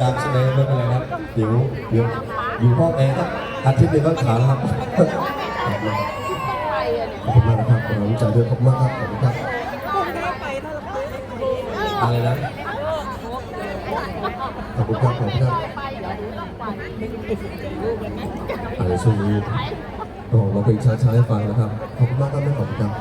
ตามแสดงไม่เป็นไรนะเดี๋ยวเดี๋ยวอยู่พ่องแอร์สักอาทิตย์นี้ก็ขาแล้วครับขอบคุณมากครับผมบคุใจด้วยขอบมากครับขอบคุณครับอะไรนะขอบคุณครับขอบคุณครับอะไรช่วงนี้โอ้เราเป็นช้าๆให้ฟังนะครับขอบคุณมากครับไม่ขอบคุณครับ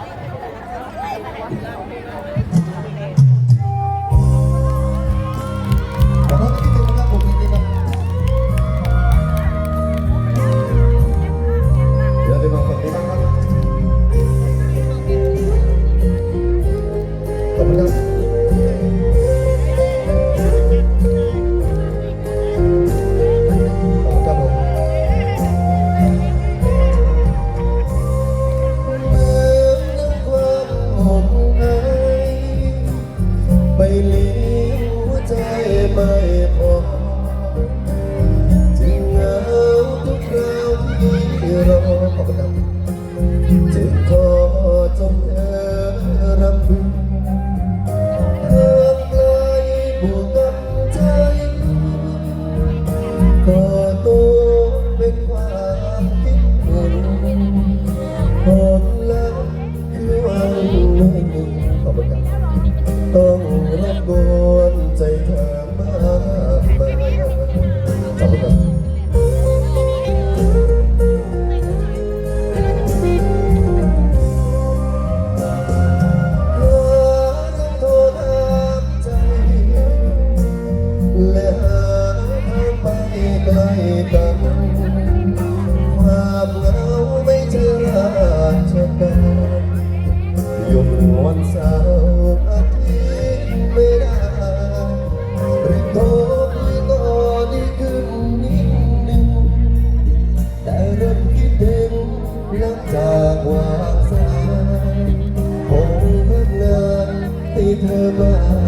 with her mind.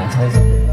어, 잘 섞어요.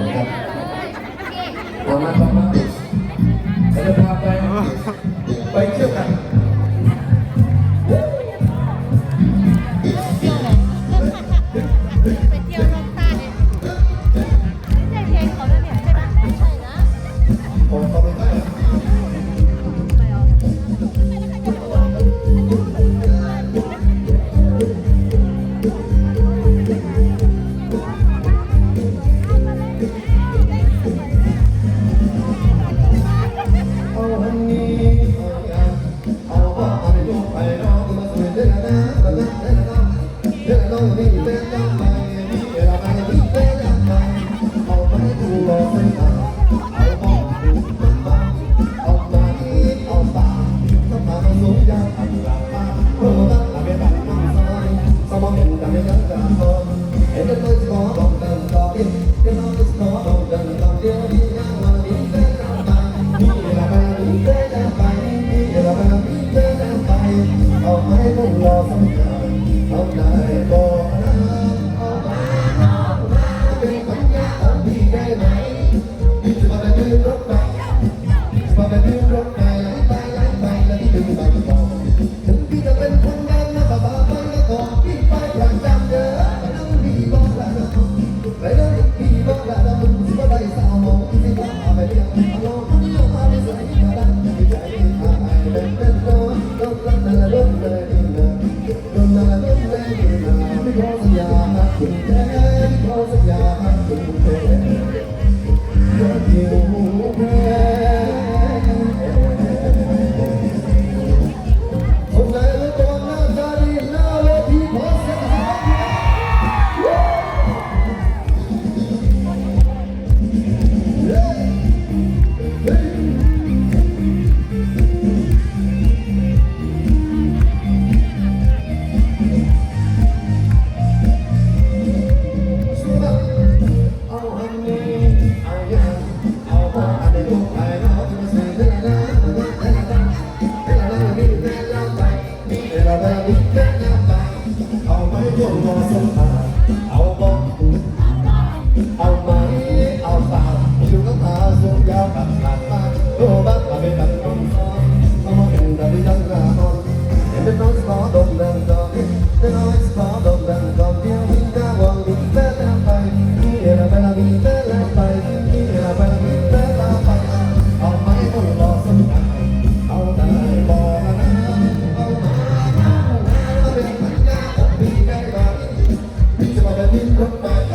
ผมครับพอมาพอมาเดี๋ยวจะพาไปไปเที่ยวกันาวกับหลาบ้านโลบ้านมาเป็นดัองเห็นดัยังหน้าเห็นเป็น้องสองดมดังดอกเป็นน้องสองดมดังดอกเดียววิ่ก้าววิ่งแต่แล้วไปนี่เราไปเราวิ่งแล้วไปนี่เดี๋ยเราไปเราวิ่งแต่แล้วไเอาไม้ต้องรอสักนเอาแต่บอกนะเอาเอามาเป็นสัญญาของปีใกบ้านพี่จะมาเป็นที่